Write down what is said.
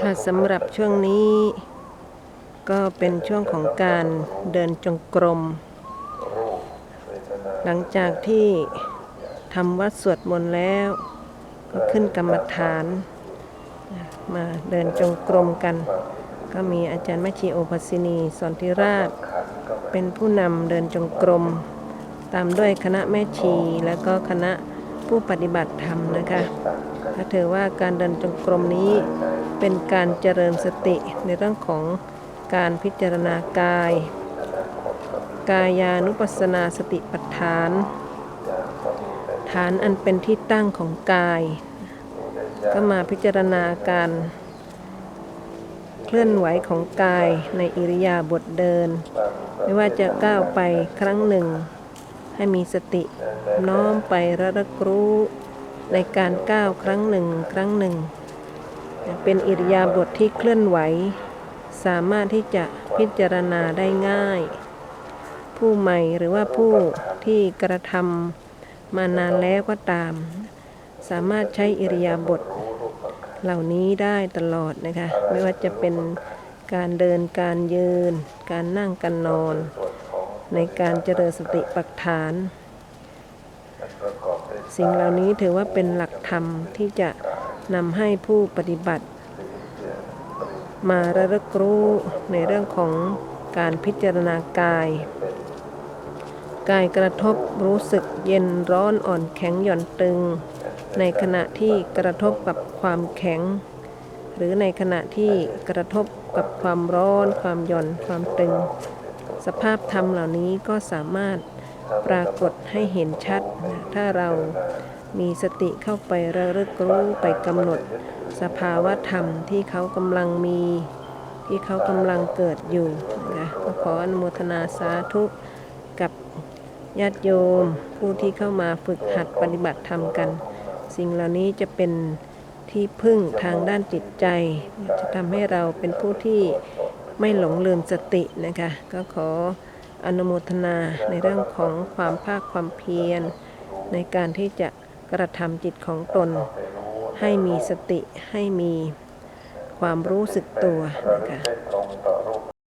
ค่ะสำหรับช่วงนี้ ก็เป็นช่วงของการเดินจงกรม หลังจากที่ทำวัดสวดมนต์แล้ว ก็ขึ้นกรรมฐาน มาเดินจงกรมกัน ก็มีอาจารย์แม่ชีโอภัสินีสอนธิราช เป็นผู้นำเดินจงกรม ตามด้วยคณะแม่ชีแล้วก็คณะผู้ปฏิบัติธรรมนะคะ ก็ถือว่าการเดินจงกรมนี้ เป็นการเจริญสติในเรื่องของการพิจารณากาย กายานุปัสสนาสติปัฏฐาน ฐานอันเป็นที่ตั้งของกาย ก็มาพิจารณาการเคลื่อนไหวของกายในอิริยาบถเดิน ไม่ว่าจะก้าวไปครั้งหนึ่ง ให้มีสติน้อมไประลึกรู้ในการก้าวครั้งหนึ่ง ครั้งหนึ่ง เป็นอิริยาบถทที่เคลื่อนไหว สามารถที่จะพิจารณาได้ง่าย ผู้ใหม่หรือว่าผู้ที่กระทำมานานแล้วก็ตาม สามารถใช้อิริยาบถเหล่านี้ได้ตลอดนะคะ ไม่ว่าจะเป็นการเดินการยืน การนั่งการนอน ในการเจริญสติปัฏฐาน สิ่งเหล่านี้ถือว่าเป็นหลักธรรมที่จะ นำให้ผู้ปฏิบัติ มาระลึกรู้ในเรื่องของการพิจารณากาย กายกระทบรู้สึกเย็นร้อนอ่อนแข็งหย่อนตึง ในขณะที่กระทบกับความแข็ง หรือในขณะที่กระทบกับความร้อน ความหย่อนความตึง สภาพธรรมเหล่านี้ก็สามารถปรากฏให้เห็นชัด ถ้าเรา มีสติเข้าไประลึกรู้ไปกำหนด สภาวะธรรมที่เขากำลังมี ที่เขากำลังเกิดอยู่นะก็ขออนุโมทนาสาธุกับญาติโยม ผู้ที่เข้ามาฝึกหัดปฏิบัติธรรมกัน สิ่งเหล่านี้จะเป็นที่พึ่งทางด้านจิตใจ จะทำให้เราเป็นผู้ที่ไม่หลงลืมสตินะคะ ก็ขออนุโมทนาในเรื่องของความภาคความเพียร ในการที่จะ กระทำจิตของตน ให้มีสติให้มีความรู้สึกตัวนะคะ